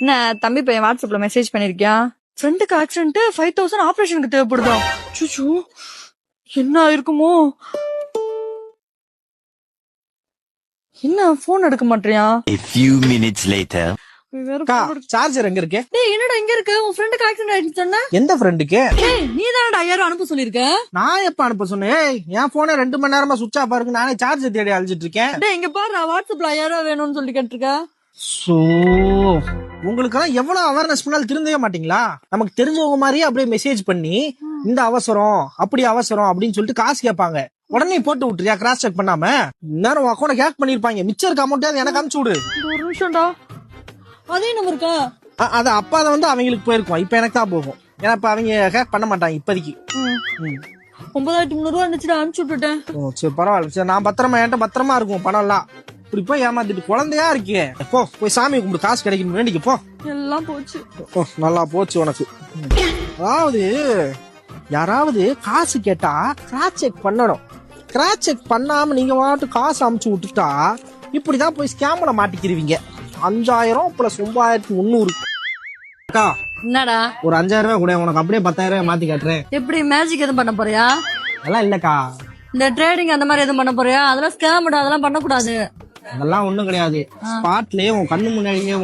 என்ன தம்பி பையன் வாட்ஸ்அப்ல மெசேஜ் பண்ணிருக்கியா? ஃப்ரெண்டுக்கு ஆக்சிடென்ட் ஃபைவ் தௌசண்ட் ஆபரேஷனுக்கு தேவைப்படுதா? சுச்சு என்ன இருக்குமோ என்ன போன் எடுக்க மாட்டியா A few minutes later. Charger எங்க இருக்கு? டேய் என்னடா இங்க இருக்கு? உன் ஃப்ரெண்டுக்கு ஆக்சிடென்ட் ஆயிடுச்சு சொன்ன? எந்த ஃப்ரெண்டுக்கு டேய் நீ தானடா ஐயாயிரம் அனுப்ப சொல்லிருக்க நான் எப்ப அனுப்ப சொன்னேன்? ஏய், என் போனே ரெண்டு மணி நேரமா சுவிட்ச் ஆஃப் இருக்கு நானே சார்ஜர் தேடி அழிச்சிட்டு இருக்கேன். டேய் இங்க பாரு வாட்ஸ்அப்ல ஐயாயிரம் வேணும்னு சொல்லி கேட்டிருக்க. சோ. உங்களுக்கெல்லாம் எவ்வளவு அவேர்னஸ் பண்ணாலும் திருந்தவே மாட்டீங்களா? நமக்கு தெரிஞ்சவங்க மாதிரியே அப்படியே மெசேஜ் பண்ணி இந்த அவசரம் அப்படி அவசரம் அப்படின்னு சொல்லிட்டு காசு கேட்பாங்க. உடனே போட்டு விட்டுறியா கிராஸ் செக் பண்ணாம? நேரம் அக்கௌண்ட் ஹேக் பண்ணிருப்பாங்க மிச்சம் இருக்க அமௌண்ட் எனக்கு அனுப்பிச்சு விடு. ஒரு நிமிஷம்டா. அதே நம்பர் இருக்கா? அ- அது அப்பா அதை வந்து அவங்களுக்கு போயிருக்கும். இப்ப எனக்கு தான் போகும். ஏன்னா இப்ப அவங்க ஹேக் பண்ண மாட்டாங்க இப்போதைக்கு. ஒன்பதாயிரத்தி முந்நூறு ரூபா இருந்துச்சுடா அனுப்பிச்சு விட்டுட்டேன். ஓ சரி பரவாயில்ல. சரி நான் பத்திரமா என்கிட்ட பத்திரமா இருக்கும் பணம் எல்லாம் இப்படி போய் ஏமாத்திட்டு குழந்தையா இருக்கே? போ போய் சாமி கும்பிடு காசு கிடைக்கும் வேண்டிக்கு போ. எல்லாம் போச்சு. நல்லா போச்சு உனக்கு. அதாவது யாராவது காசு கேட்டா கிராஸ் செக் பண்ணணும். கிராஸ் செக் பண்ணாம நீங்க வாட்டு காசு அமுச்சு விட்டுட்டா இப்படிதான் போய் ஸ்கேம்ல மாட்டிக்கிறீங்க அஞ்சாயிரம் பிளஸ் ஒன்பதாயிரத்தி முந்நூறு. அக்கா என்னடா? ஒரு அஞ்சாயிரம் ரூபாய் கூட உனக்கு அப்படியே பத்தாயிரம் ரூபாய் மாத்தி காட்டுறேன். எப்படி மேஜிக் எதுவும் பண்ண போறியா? அதெல்லாம் இல்லக்கா. இந்த ட்ரேடிங் அந்த மாதிரி எதுவும் பண்ண போறியா? அதெல்லாம் ஸ்கேம் அதெல்லாம் பண்ணக்கூடாது. அதெல்லாம் ஒண்ணும் கிடையாது. ஸ்பாட்லயே உன் கண்ணு முன்னாடியே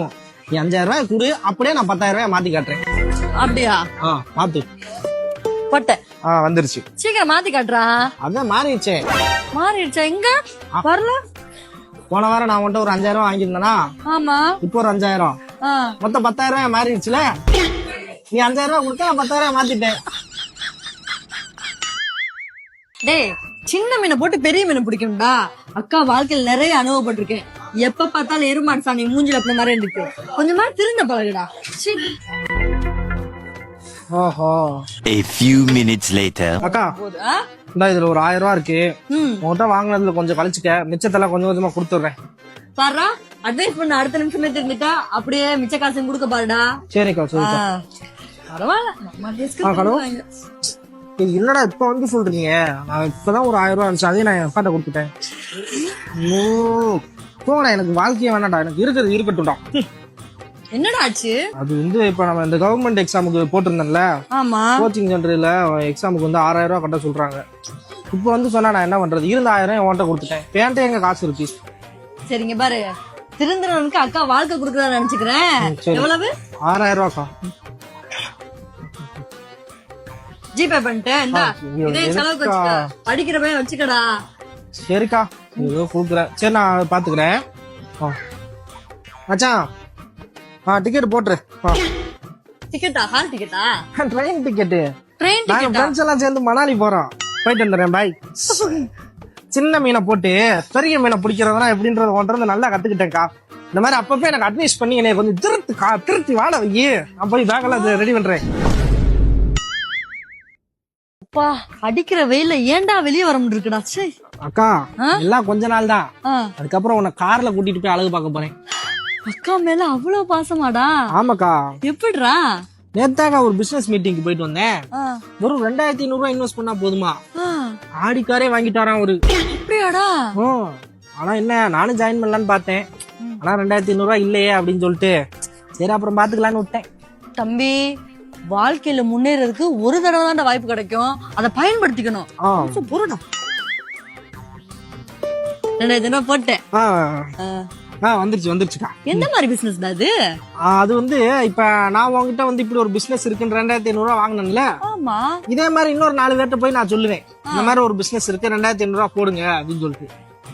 நீ அஞ்சாயிரம் ரூபாய் கொடு அப்படியே நான் பத்தாயிரம் ரூபாய் மாத்தி காட்டுறேன். அப்படியா? ஆ மாத்து. போட்டேன் ஆ வந்துருச்சு. சீக்கிரம் மாத்தி காட்டுறா. அதான் மாறிடுச்சே. மாறிடுச்சா? எங்க? வரல. போன வாரம் நான் உன்கிட்ட ஒரு அஞ்சாயிரம் ரூபாய் வாங்கியிருந்தேனா? ஆமா. இப்போ ஒரு அஞ்சாயிரம். மொத்தம் பத்தாயிரம் ரூபாய் மாறிடுச்சுல? நீ அஞ்சாயிரம் ரூபாய் கொடுத்தா நான் பத்தாயிரம் ரூபாய் மாத்திட்டேன் டேய் சின்ன மீனை போட்டு பெரிய மீனை பிடிக்கணும்டா அக்கா வாழ்க்கையில நிறைய அனுபவப்பட்டிருக்கேன் எப்ப பார்த்தாலும் எருமாடு சாணி மூஞ்சில அப்படி மாதிரி இருந்துச்சு கொஞ்சமா திருந்த பழகுடா. ஓஹோ A few minutes later. அக்கா போது? இந்த இதுல ஒரு ஆயிரம் ரூபாய் இருக்கு ம் உன்கிட்ட வாங்கினதுல கொஞ்சம் கழிச்சுக்க மிச்சத்தெல்லாம் கொஞ்சம் கொஞ்சமா கொடுத்துட்றேன் பாருடா அட்வைஸ் பண்ண அடுத்த நிமிஷமே தெரிஞ்சுட்டா அப்படியே மிச்ச காசு கொடுக்க பாருடா சரிக்கா ஆ. சரிக்கா பரவாயில்ல நம்ம risk ஆ, ஹலோ. பண்ணுவாங்க. என்னடா இப்ப வந்து சொல்றீங்க? நான் இப்பதான் ஒரு ஆயிரம் ரூபாய் இருந்துச்சு அதையும் நான் என் அப்பாட்ட கொடுத்துட்டேன். போங்கடா எனக்கு வாழ்க்கையே வேணாம்டா. எனக்கு இருக்கிறது இருக்கட்டும்டா. என்னடா ஆச்சு? அது வந்து இப்ப நம்ம இந்த கவர்மெண்ட் எக்ஸாமுக்கு போட்டிருந்தேன்ல ஆமா. கோச்சிங் சென்டர்ல எக்ஸாமுக்கு வந்து ஆறாயிரம் ரூபாய் கட்ட சொல்றாங்க. இப்போ வந்து சொன்னா நான் என்ன பண்றது? இருந்த ஆயிரம் என்கிட்ட கொடுத்துட்டேன். பேண்ட எங்க காசு இருக்கு? சரிங்க பாரு. திருந்தனவனுக்கு அக்கா வாழ்க்கை கொடுக்குறதா நினைச்சுக்கிறேன். எவ்வளவு? ஆறாயிரம் ரூபாக்கா. ஜிபே பண்ணிட்டேன். இந்தா ஐயோ, இதே செலவுக்கு எனக்கா? வச்சுக்க. படிக்கிற பையன் வச்சுக்கடா. சரிக்கா. ஏதோ கொடுக்குறேன். சரி நான் பாத்துக்கிறேன். மச்சான். ஆ டிக்கெட் போட்டுரு. டிக்கெட்டா ஹால் டிக்கெட்டா ட்ரெயின் டிக்கெட்டு ட்ரெயின் நாங்க ஃப்ரெண்ட்ஸ் எல்லாம் சேர்ந்து மணாலி போறோம். போயிட்டு வந்துடுறேன் பாய் சின்ன மீனை போட்டு பெரிய மீனை பிடிக்கிறதுனா எப்படின்றத ஒன்றது நல்லா கத்துக்கிட்டேன்க்கா. இந்த மாதிரி அப்பப்போ எனக்கு அட்வைஸ் பண்ணி என்னை கொஞ்சம் திருத்து கா திருத்தி வாழ வை. நான் போய் பேக்கெல்லாம் ரெடி பண்றேன். அப்பா அடிக்கிற வெயில ஏன்டா வெளியே வர முடியுதுடா சே அக்கா? எல்லாம் கொஞ்ச நாள் தான். அதுக்கப்புறம் உன்னை கார்ல கூட்டிட்டு போய் அழகு பார்க்க போறேன். அக்கா மேல அவ்வளவு பாசமாடா? ஆமாக்கா. எப்படிடா? நேத்தாக்கா ஒரு பிசினஸ் மீட்டிங்க்கு போயிட்டு வந்தேன். வெறும் ரெண்டாயிரத்தி ஐநூறு ரூபாய் இன்வெஸ்ட் பண்ணா போதுமா? ஆ, ஆடி காரே வாங்கிட்டு வரான் ஒரு அப்படியாடா ஆனா என்ன நானும் ஜாயின் பண்ணலான்னு பார்த்தேன். ஆனா ரெண்டாயிரத்தி ஐநூறு ரூபாய் இல்லையே அப்படின்னு சொல்லிட்டு சரி அப்புறம் பாத்துக்கலான்னு விட்டேன். தம்பி வாழ்க்கையில முன்னேறதுக்கு ஒரு தடவை தான் வாய்ப்பு கிடைக்கும். அதை பயன்படுத்திக்கணும். ஆ. பொருடா ரெண்டாயிரத்தி ஐநூறு போட்டேன் வந்துருச்சு வந்துருச்சுக்கா. எந்த மாதிரி பிசினஸ் அது? அது வந்து இப்ப நான் உங்ககிட்ட வந்து இப்படி ஒரு பிசினஸ் இருக்குன்னு ரெண்டாயிரத்தி ஐநூறு ரூபா வாங்கினேன்ல. ஆமா. இதே மாதிரி இன்னொரு நாலு பேர்ட்ட போய் நான் சொல்லுவேன். இந்த மாதிரி ஒரு பிசினஸ் இருக்கு ரெண்டாயிரத்தி ஐநூறு ரூபா போடுங்க அப்படின்னு சொல்லிட்டு.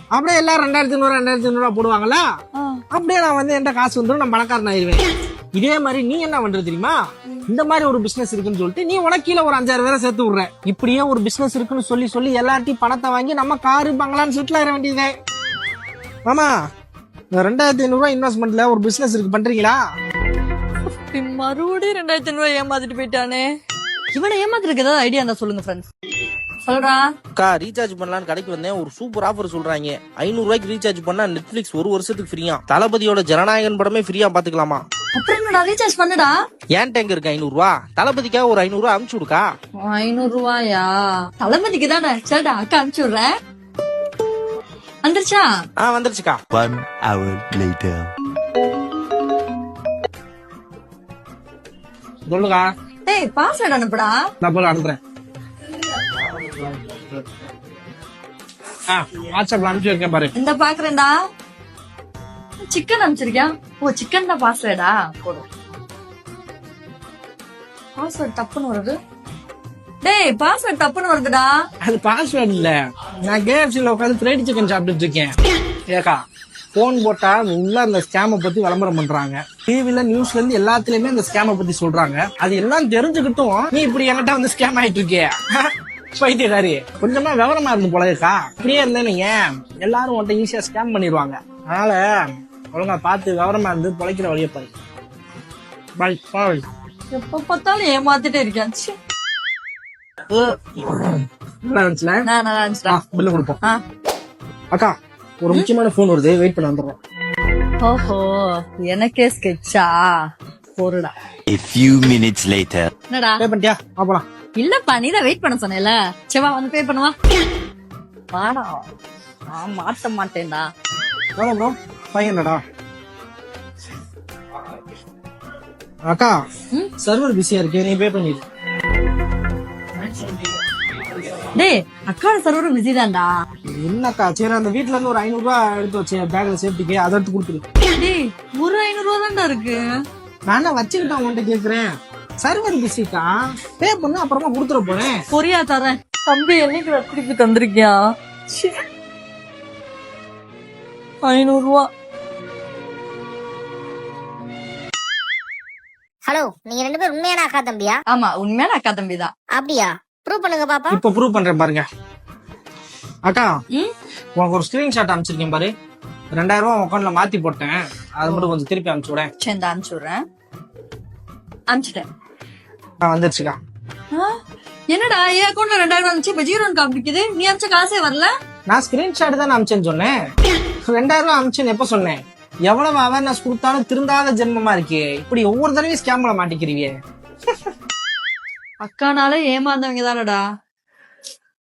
அப்படியே எல்லாரும் ரெண்டாயிரத்தி ஐநூறு ரெண்டாயிரத்தி ஐநூறு ரூபா போடுவாங்களா அப்படியே நான் வந்து என்கிட்ட காசு வந்துடும் நான் பணக்காரன் ஆயிருவேன் இதே மாதிரி நீ என்ன பண்றது தெரியுமா? இந்த மாதிரி ஒரு பிசினஸ் இருக்குன்னு சொல்லிட்டு நீ உனக்கு கீழே ஒரு அஞ்சாறு பேரை சேர்த்து விடுற. இப்படியே ஒரு பிசினஸ் இருக்குன்னு சொல்லி சொல்லி எல்லார்ட்டையும் பணத்தை வாங்கி நம்ம காரு பங்களான்னு செட்டில் ஆயிட வேண்டியதே மாமா இந்த ரெண்டாயிரத்தி ஐநூறு ரூபாய் இன்வெஸ்ட்மெண்ட்ல ஒரு பிசினஸ் இருக்கு பண்றீங்களா? இப்படி மறுபடியும் ரெண்டாயிரத்தி ஐநூறு ஏமாத்திட்டு போயிட்டானே. இவனை ஏமாத்துறதுக்கு ஏதாவது ஐடியா இருந்தா சொல்லுங்க ஃப்ரெண்ட்ஸ் சொல்றா அக்கா ரீசார்ஜ் பண்ணலான்னு கடைக்கு வந்தேன். ஒரு சூப்பர் ஆஃபர் சொல்றாங்க. ஐநூறு ரூபாய்க்கு ரீசார்ஜ் பண்ணா நெட்ஃபிளிக்ஸ் ஒரு வருஷத்துக்கு ஃப்ரீயா தளபதியோட ஜனநாயகன் படமே ஃப்ரீயா பாத்துக்கலாமா? அப்புறம் ரீசார்ஜ் பண்ணுடா? ஏன் டேங்க இருக்கு ஐநூறு ரூபா தளபதிக்காக ஒரு ஐநூறு ரூபா அமுச்சு விடுக்கா? ஐநூறு ரூபாயா தளபதிக்கு தானே சரிடா அக்கா அனுப்பிச்சு விடுறேன் வந்துருச்சா? ஆ வந்துருச்சுக்கா. One hour later. சொல்லுக்கா. டேய் பாஸ்வேர்ட் அனுப்புடா. நான் போய் அனுப்புறேன். ஆ வாட்ஸ்அப்ல அனுப்பிச்சு வைக்கேன் பாரு. இந்த பாக்குறேன்டா. சிக்கன் அனுப்பிச்சிருக்கியா ஓ சிக்கன் தான் பாஸ்வேர்டா போதும். பாஸ்வேர்ட் தப்புன்னு வருது. டேய் பாஸ்வேர்ட் தப்புன்னு வருதுடா. அது பாஸ்வேர்ட் இல்ல. நான் கேஎஃப்சில உட்காந்து ஃப்ரைட் சிக்கன் சாப்பிட்டுட்டு இருக்கேன். ஏக்கா போன் போட்டா உள்ள அந்த ஸ்கேமை பத்தி விளம்பரம் பண்றாங்க. டிவில நியூஸ்ல இருந்து எல்லாத்துலயுமே அந்த ஸ்கேமை பத்தி சொல்றாங்க. அது எல்லாம் தெரிஞ்சுக்கிட்டும் நீ இப்படி என்கிட்ட வந்து ஸ்கேம் ஆயிட்டு இருக்கிய பைத்தியக்காரி கொஞ்சமா விவரமா இருந்து போலக்கா இப்படியே இருந்தேன்னு எல்லாரும் உன்ட்ட ஈஸியா ஸ்கேம் பண்ணிடுவாங்க அதனால ஒழுங்கா பார்த்து விவரமா இருந்து பொழைக்கிற வழியை பாரு. பாய் பாய். எப்ப பார்த்தாலும் ஏமாத்திட்டே இருக்கேன். ச்சீ. நல்லா இருந்துச்சுல? நான் நல்லா இருந்துச்சுடா. பில்லு கொடுப்போம். ஆ. அக்கா ஒரு முக்கியமான போன் வருது. வெயிட் பண்ண வந்துடுறோம். ஓஹோ எனக்கே ஸ்கெட்சா பொருடா. A few minutes later. என்னடா? பே பண்ணிட்டியா? வா போலாம். இல்லப்பா நீ தான் வெயிட் பண்ண சொன்னேல. செவா வந்து பே பண்ணுவா. வாடா. நான் மாட்ட மாட்டேன்டா. எவ்வளோ ப்ரோ ஹண்ட்ரடா அக்கா? சர்வர் பிஸியா இருக்கு நீ பே பண்ணிடு டேய் அக்காட சர்வரும் பிஸி தான்டா. என்னக்கா சரி அந்த வீட்ல இருந்து ஒரு ஐநூறு ரூபாய் எடுத்து வச்சேன் பேக்ல சேஃப்டிக்கு அதை எடுத்து கொடுத்துரு. டேய் ஒரு ஐநூறு ரூபா தான்டா இருக்கு. நானே வச்சுக்கிட்டேன் உன்கிட்ட கேக்குறேன். சர்வர் பிஸிக்கா பே பண்ணு அப்புறமா கொடுத்துட போறேன். பொரியா தரேன். தம்பி என்னைக்கு திருப்பி தந்திருக்கியா. ஐநூறு ரூபா ஹலோ நீங்க ரெண்டு பேரும் உண்மையான அக்கா தம்பியா? ஆமா உண்மையான அக்கா தம்பி தான் அப்படியா? ப்ரூவ் பண்ணுங்க பாப்பா. இப்ப ப்ரூவ் பண்றேன் பாருங்க. அக்கா ம்? உனக்கு ஒரு ஸ்கிரீன்ஷாட் அனுப்பிச்சிருக்கேன் பாரு. ரெண்டாயிரம் ரூபாய் அக்கௌண்ட்ல மாத்தி போட்டேன். அது மட்டும் கொஞ்சம் திருப்பி அனுப்பிச்சு விட. சரி இந்த அனுப்பிச்சு விடுறேன். அனுப்பிச்சிட்டேன். நான் வந்துருச்சுக்கா. ஆ? என்னடா என் அக்கௌண்ட்ல ரெண்டாயிரம் வந்துச்சு இப்ப ஜீரோ காமிக்குது நீ அனுப்பிச்ச காசே வரல. நான் ஸ்கிரீன்ஷாட் தான் அனுப்பிச்சேன்னு சொன்னேன். ரெண்டாயிரம் ரூபாய் அனுப்பிச்சேன்னு எப்ப சொன்னேன்? எவ்வளவு அவேர்னஸ் கொடுத்தாலும் திருந்தாத ஜென்மமா இருக்கே. இப்படி ஒவ்வொரு தடவையும் ஸ்கேம்ல மாட்டிக்கிறீங்க அக்கானால ஏமாந்தவங்க தானடா.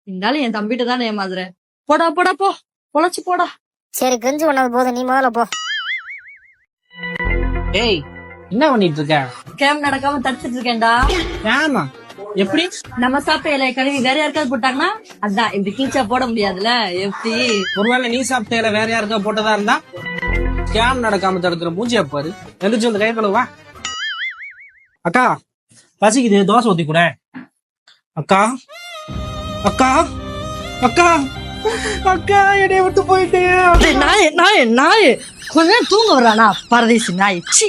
இருந்தாலும் என் தம்பிட்ட தானே ஏமாந்துறேன் போடா போடா போ. பொழைச்சு போடா. சரி கெஞ்சு பண்ணது போதும். நீ முதல்ல போ. ஏய் என்ன பண்ணிட்டு இருக்க கேம் நடக்காம தடுத்துட்டு இருக்கேன்டா ஏமா எப்படி? நம்ம சாப்பிட்ட இலைய கழுவி வேற யாருக்காவது போட்டாங்கன்னா அதான் இப்படி கீச்சா போட முடியாதுல எப்படி? ஒருவேளை நீ சாப்பிட்ட இலை வேற யாருக்கா போட்டதா இருந்தா? கேம் நடக்காம தடுக்கிற மூஞ்சியா பாரு. எந்திரிச்சு வந்து கை கழுவா அக்கா பசிக்குது தோசை ஊத்தி கூட. அக்கா அக்கா அக்கா அக்கா என்னைய விட்டு போயிட்டேன். டேய், நாயே நாயே நாயே. கொஞ்ச நேரம் தூங்க வர்றானா பரதேசி நாய். சி.